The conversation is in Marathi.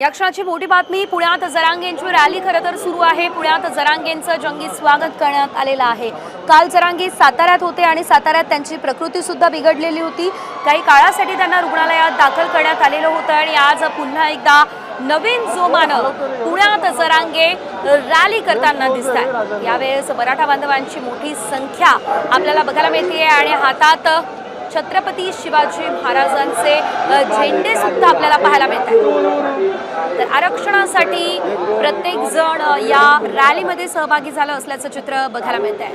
या क्षणाची मोठी बातमी पुण्यात जरांगेंची रॅली खरं तर सुरू आहे. पुण्यात जरांगेंचं जंगी स्वागत करण्यात आलेलं आहे. काल जरांगे साताऱ्यात होते आणि साताऱ्यात त्यांची प्रकृती सुद्धा बिघडलेली होती. काही काळासाठी त्यांना रुग्णालयात दाखल करण्यात आलेलं होतं आणि आज पुन्हा एकदा नवीन जोमानं पुण्यात जरांगे रॅली करताना दिसत आहे यावेळेस मराठा बांधवांची मोठी संख्या आपल्याला बघायला मिळते आणि हातात छत्रपती शिवाजी महाराजांचे झेंडे सुद्धा आपल्याला पाहायला मिळत तर आरक्षणासाठी प्रत्येक जण या रॅलीमध्ये सहभागी झालं असल्याचं चित्र बघायला मिळत आहे